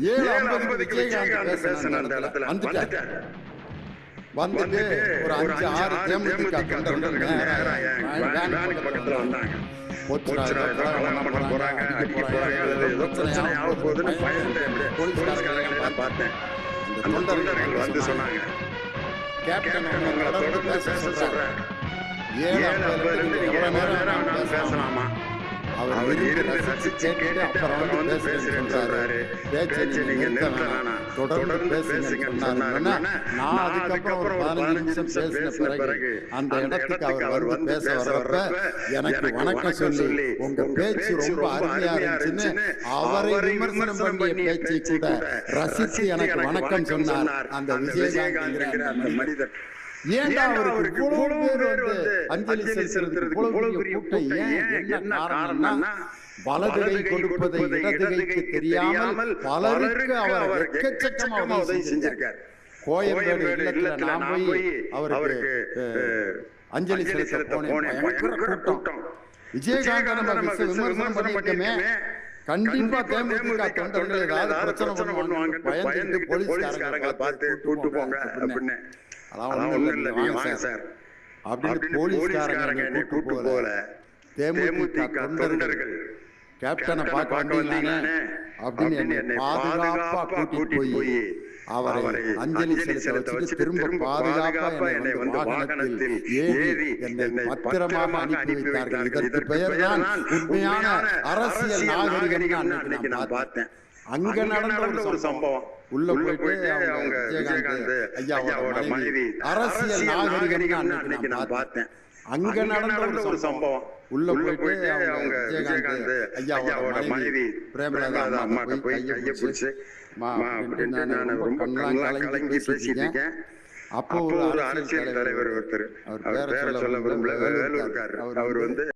ஏழு ஐம்பதுக்கு விஜயகாந்த் பேசின அந்த இடத்துல. வந்துட்டார். வந்துட்டு ஒரு அஞ்சு ஆறு தேமுதிக தொண்டர்கள் பக்கத்துல வந்தாங்க. தொண்டர்கள் வந்து சொன்னாங்க. கேப்டன் கேப்டன் உங்களை தொடர்ந்து பேச சொல்றேன். ஏழு ஏழு ஐம்பதுல இருந்து நீங்க அவர் இருந்து ரசிச்சு ரசிச்சு கேட்டுட்டு கேட்டுட்டு அப்புறம் வந்து பேசுறேன்னு சொல்றாரு. பேச்சை நீங்க நிறுத்த வேணாம் தொடர்ந்து பேசுங்கன்னு சொன்னாருன்னா நான் அதுக்கப்புறம் ஒரு பதினஞ்சு நிமிஷம் பேசின பிறகு அந்த இடத்துக்கு அவர் வந்து பேச வர்றப்ப எனக்கு வணக்கம் சொல்லி உங்க பேச்சு ரொம்ப அருமையா இருந்துச்சுன்னு அவரை விமர்சனம் பண்ணிய பேச்சை கூட ரசிச்சு எனக்கு வணக்கம் சொன்னார். அந்த விஜயகாந்த் மனிதர். ஏன்டா அவருக்கு இவ்வளவு பேர் வந்து அஞ்சலி செலுத்துறதுக்கு இவ்வளவு பெரிய கூட்டம் ஏன்? என்ன காரணம்னா வலது கை கொடுப்பதை இடது கைக்கு தெரியாமல் பலருக்கு அவர் எக்கச்சக்கமா உதவி செஞ்சிருக்கார். கோயம்பேடு இல்லத்துல நான் போய் அவருக்கு அஹ், அஞ்சலி செலுத்த போனேன். பயங்கர கூட்டம். விஜயகாந்த் நம்ம விமர்சனம் கண்டிப்பா தேமுதிக தொண்டர்கள் ஏதாவது பிரச்சனை பண்ணுவாங்க பயந்து போலீஸ்காரங்களை பார்த்து கூட்டு போங்க அப்படின்னு. அதான் ஒண்ணும் இல்லை வாங்க சார். அப்படின்னு போலீஸ்காரங்க கூட்டு போல. தேமுதிக தொண்டர்கள். கேப்டனை பார்க்க வந்தீங்களானே அப்படின்னு என்னை பாதுகாப்பா கூட்டிட்டு போய் அவரை அஞ்சலி செலுத்த வச்சு திரும்ப பாதுகாப்பா என்னை வந்து வாகனத்தில் ஏறி என்னை பத்திரமாக அனுப்பி வைத்தார்கள். இதற்கு பெயர்தான் உண்மையான அரசியல் நாகரிகம் நான் பார்த்தேன். அங்க நடந்த ஒரு சம்பவம். உள்ள போயிட்டு அவங்க விஜயகாந்த் ஐயாவோட மனைவி. அரசியல் நாகரிகம் அன்னைக்கு நான் பார்த்தேன். அங்க நடந்த ஒரு சம்பவம். உள்ள போயிட்டு அவங்க விஜயகாந்த் ஐயாவோட மனைவி பிரேமலதா அம்மாட்ட போய் கையை பிடிச்சு நான் ரொம்ப கலங்கி பேசிட்டு இருக்கேன் அப்போ ஒரு அரசியல் தலைவர் ஒருத்தர். அவர் பேரை சொல்ல விரும்பல வேலூர்காரர். அவர் வந்து